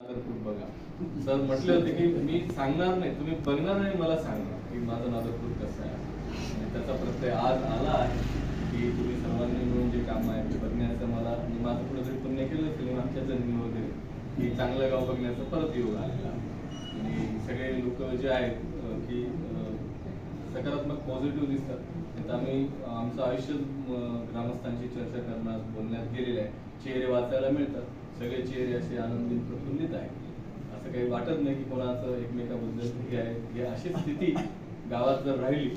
बघा. सर म्हटले होते की मी सांगणार नाही तुम्ही बघणार नाही मला सांगणार की माझं नागरपूर कसं आहे. आणि त्याचा प्रत्यय आज आला आहे की तुम्ही सर्वांनी मिळून जे काम आहे ते बघण्याचं मला मी माझं कुठेतरी पुण्य केलं असेल आमच्या जन्मी वगैरे. की चांगलं गाव बघण्याचा परत योग आलेला. आणि सगळे लोक जे आहेत की सकारात्मक पॉझिटिव्ह दिसतात. तर आम्ही आमचं आयुष्य ग्रामस्थांची ग्रामस्थांशी चर्चा करण्यास बोलण्यात गेलेलं आहे. चेहरे वाचायला मिळतात. सगळे चेहरे असे आनंदी प्रफुल्लित आहेत असं काही वाटत नाही की कोणाचं एकमेकाबद्दल हे आहे. हे अशी स्थिती गावात जर राहिली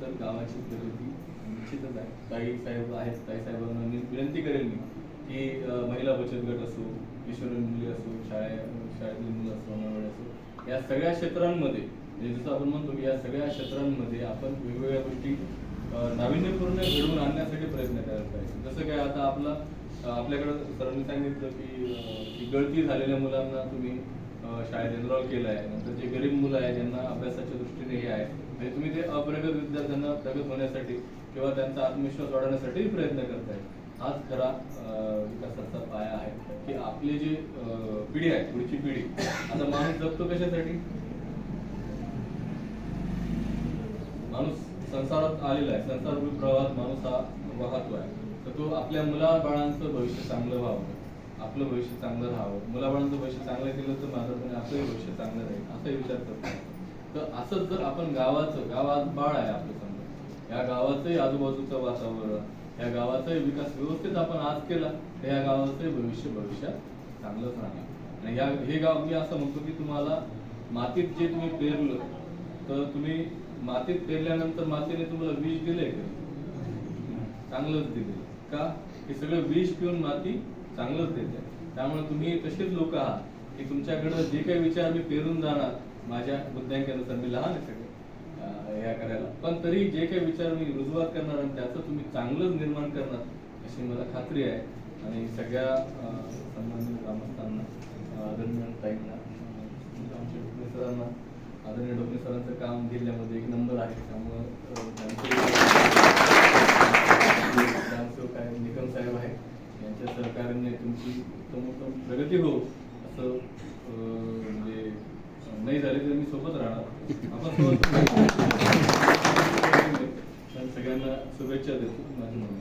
तर गावाची प्रगती निश्चितच आहे. ताई साहेब आहेत. ताई साहेबांना मी विनंती करेल मी की महिला बचत गट असो किशोरी मुली असो शाळे शाळेतील मुलं असो अंगणवाडी असो या सगळ्या क्षेत्रांमध्ये म्हणजे जसं आपण म्हणतो की या सगळ्या क्षेत्रांमध्ये आपण वेगवेगळ्या गोष्टी नाविन्यपूर्ण घडवून आणण्यासाठी प्रयत्न करायला पाहिजे. जसं काय आता आपला आपल्याकडं सरांनी सांगितलं की गळती झालेल्या मुलांना तुम्ही शाळेत एनरॉल केलं आहे नंतर जे गरीब मुलं आहे ज्यांना अभ्यासाच्या दृष्टीने हे आहे म्हणजे तुम्ही ते अप्रगत विद्यार्थ्यांना प्रगत होण्यासाठी किंवा त्यांचा आत्मविश्वास वाढवण्यासाठी प्रयत्न करताय हाच खरा विकासाचा पाया आहे. की आपली जी पिढी आहे पुढची पिढी आता माणूस जगतो कशासाठी? माणूस संसारात आलेला आहे. संसार प्रवाहात माणूस हा वाहतो आहे. तर तो आपल्या मुला बाळांचं भविष्य चांगलं व्हावं. आपलं भविष्य चांगलं राहावं. मुलाबाळांचं भविष्य चांगलं केलं तर माझं आपलंही भविष्य चांगलं राहील. असा विचार करतो. तर असंच जर आपण गावाचं गावात बाळ आहे आपलं समजा. या गावाचंही आजूबाजूचं वातावरण या गावाचाही विकास व्यवस्थित आपण आज केला तर या गावाचंही भविष्य भविष्यात चांगलंच राहणार. आणि या हे गाव मी असं म्हणतो की तुम्हाला मातीत जे तुम्ही पेरलं तर तुम्ही मातीत पेरल्यानंतर मातीने तुम्हाला विष दिलंय का? चांगलंच दिले का? हे सगळं विष पिऊन माती चांगलंच देते. त्यामुळे तुम्ही तसेच लोक आहात की तुमच्याकडे जे काही विचार मी पेरून जाणार माझ्या बुद्ध्यांकानुसार मी लहान आहे सगळे या करायला. पण तरी जे काही विचार मी रुजवात करणार आणि त्याचं तुम्ही चांगलंच निर्माण करणार अशी मला खात्री आहे. आणि सगळ्या संबंधित ग्रामस्थांना दरम्यान ताईंना आमच्या सरांना आदरणीय डोके सरांचं काम जिल्ह्यामध्ये एक नंबर आहे. त्यामुळं ग्रामसेवक आहे निकम साहेब आहे यांच्या सहकार्याने तुमची उत्तमोत्तम प्रगती हो असं म्हणजे नाही झाले तर मी सोबत राहणार. आपण सोबत सगळ्यांना शुभेच्छा देतो. माझी म्हणून